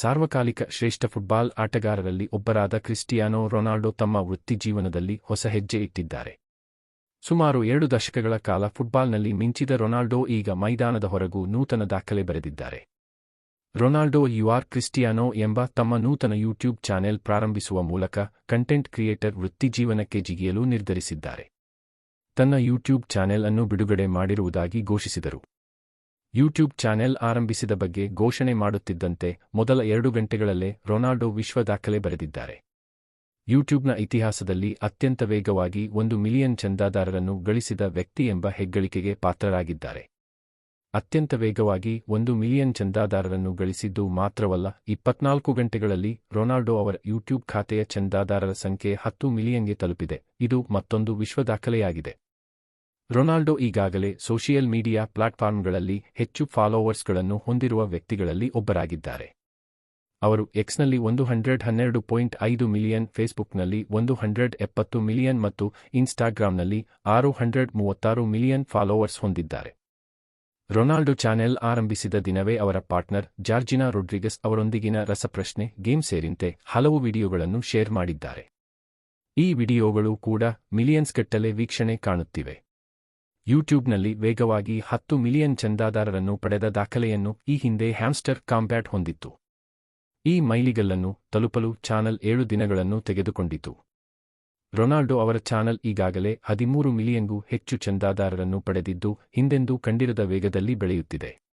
ಸಾರ್ವಕಾಲಿಕ ಶ್ರೇಷ್ಠ ಫುಟ್ಬಾಲ್ ಆಟಗಾರರಲ್ಲಿ ಒಬ್ಬರಾದ ಕ್ರಿಸ್ಟಿಯಾನೋ ರೊನಾಲ್ಡೋ ತಮ್ಮ ವೃತ್ತಿಜೀವನದಲ್ಲಿ ಹೊಸ ಹೆಜ್ಜೆ ಇಟ್ಟಿದ್ದಾರೆ. ಸುಮಾರು ಎರಡು ದಶಕಗಳ ಕಾಲ ಫುಟ್ಬಾಲ್ನಲ್ಲಿ ಮಿಂಚಿದ ರೊನಾಲ್ಡೋ ಈಗ ಮೈದಾನದ ಹೊರಗೂ ನೂತನ ದಾಖಲೆ ಬರೆದಿದ್ದಾರೆ. ರೊನಾಲ್ಡೋ ಯುಆರ್ ಕ್ರಿಸ್ಟಿಯಾನೋ ಎಂಬ ತಮ್ಮ ನೂತನ ಯೂಟ್ಯೂಬ್ ಚಾನೆಲ್ ಪ್ರಾರಂಭಿಸುವ ಮೂಲಕ ಕಂಟೆಂಟ್ ಕ್ರಿಯೇಟರ್ ವೃತ್ತಿಜೀವನಕ್ಕೆ ಜಿಗಿಯಲು ನಿರ್ಧರಿಸಿದ್ದಾರೆ. ತನ್ನ ಯೂಟ್ಯೂಬ್ ಚಾನೆಲ್ ಅನ್ನು ಬಿಡುಗಡೆ ಮಾಡಿರುವುದಾಗಿ ಘೋಷಿಸಿದರು. ಯೂಟ್ಯೂಬ್ ಚಾನೆಲ್ ಆರಂಭಿಸಿದ ಬಗ್ಗೆ ಘೋಷಣೆ ಮಾಡುತ್ತಿದ್ದಂತೆ ಮೊದಲ ಎರಡು ಗಂಟೆಗಳಲ್ಲೇ ರೊನಾಲ್ಡೊ ವಿಶ್ವ ದಾಖಲೆ ಬರೆದಿದ್ದಾರೆ. ಯೂಟ್ಯೂಬ್ನ ಇತಿಹಾಸದಲ್ಲಿ ಅತ್ಯಂತ ವೇಗವಾಗಿ ಒಂದು ಮಿಲಿಯನ್ ಚಂದಾದಾರರನ್ನು ಗಳಿಸಿದ ವ್ಯಕ್ತಿ ಎಂಬ ಹೆಗ್ಗಳಿಕೆಗೆ ಪಾತ್ರರಾಗಿದ್ದಾರೆ. ಅತ್ಯಂತ ವೇಗವಾಗಿ ಒಂದು ಮಿಲಿಯನ್ ಚಂದಾದಾರರನ್ನು ಗಳಿಸಿದ್ದು ಮಾತ್ರವಲ್ಲ, ಇಪ್ಪತ್ನಾಲ್ಕು ಗಂಟೆಗಳಲ್ಲಿ ರೊನಾಲ್ಡೋ ಅವರ ಯೂಟ್ಯೂಬ್ ಖಾತೆಯ ಚಂದಾದಾರರ ಸಂಖ್ಯೆ ಹತ್ತು ಮಿಲಿಯನ್ಗೆ ತಲುಪಿದೆ. ಇದು ಮತ್ತೊಂದು ವಿಶ್ವ ದಾಖಲೆಯಾಗಿದೆ. ರೊನಾಲ್ಡೋ ಈಗಾಗಲೇ ಸೋಷಿಯಲ್ ಮೀಡಿಯಾ ಪ್ಲಾಟ್ಫಾರ್ಮ್ಗಳಲ್ಲಿ ಹೆಚ್ಚು ಫಾಲೋವರ್ಸ್ಗಳನ್ನು ಹೊಂದಿರುವ ವ್ಯಕ್ತಿಗಳಲ್ಲಿ ಒಬ್ಬರಾಗಿದ್ದಾರೆ. ಅವರು ಎಕ್ಸ್ನಲ್ಲಿ ಒಂದು ಹಂಡ್ರೆಡ್ ಹನ್ನೆರಡು ಪಾಯಿಂಟ್ ಐದು ಮಿಲಿಯನ್, ಫೇಸ್ಬುಕ್ನಲ್ಲಿ ಒಂದು ಹಂಡ್ರೆಡ್ ಎಪ್ಪತ್ತು ಮಿಲಿಯನ್ ಮತ್ತು ಇನ್ಸ್ಟಾಗ್ರಾಂನಲ್ಲಿ ಆರು ಹಂಡ್ರೆಡ್ ಮೂವತ್ತಾರು ಮಿಲಿಯನ್ ಫಾಲೋವರ್ಸ್ ಹೊಂದಿದ್ದಾರೆ. ರೊನಾಲ್ಡೊ ಚಾನೆಲ್ ಆರಂಭಿಸಿದ ದಿನವೇ ಅವರ ಪಾರ್ಟ್ನರ್ ಜಾರ್ಜಿನಾ ರೊಡ್ರಿಗಸ್ ಅವರೊಂದಿಗಿನ ರಸಪ್ರಶ್ನೆ, ಗೇಮ್ ಸೇರಿಂತೆ ಹಲವು ವಿಡಿಯೋಗಳನ್ನು ಶೇರ್ ಮಾಡಿದ್ದಾರೆ. ಈ ವಿಡಿಯೋಗಳು ಕೂಡ ಮಿಲಿಯನ್ಸ್ಗಟ್ಟಲೆ ವೀಕ್ಷಣೆ ಕಾಣುತ್ತಿವೆ. ಯೂಟ್ಯೂಬ್ನಲ್ಲಿ ವೇಗವಾಗಿ ಹತ್ತು ಮಿಲಿಯನ್ ಚಂದಾದಾರರನ್ನು ಪಡೆದ ದಾಖಲೆಯನ್ನು ಈ ಹಿಂದೆ ಹ್ಯಾಮ್ಸ್ಟರ್ ಕಾಂಬ್ಯಾಟ್ ಹೊಂದಿತ್ತು. ಈ ಮೈಲಿಗಲ್ಲನ್ನು ತಲುಪಲು ಚಾನಲ್ ಏಳು ದಿನಗಳನ್ನು ತೆಗೆದುಕೊಂಡಿತು. ರೊನಾಲ್ಡೊ ಅವರ ಚಾನಲ್ ಈಗಾಗಲೇ ಹದಿಮೂರು ಮಿಲಿಯನ್ಗೂ ಹೆಚ್ಚು ಚಂದಾದಾರರನ್ನು ಪಡೆದಿದ್ದು, ಹಿಂದೆಂದೂ ಕಂಡಿರದ ವೇಗದಲ್ಲಿ ಬೆಳೆಯುತ್ತಿದೆ.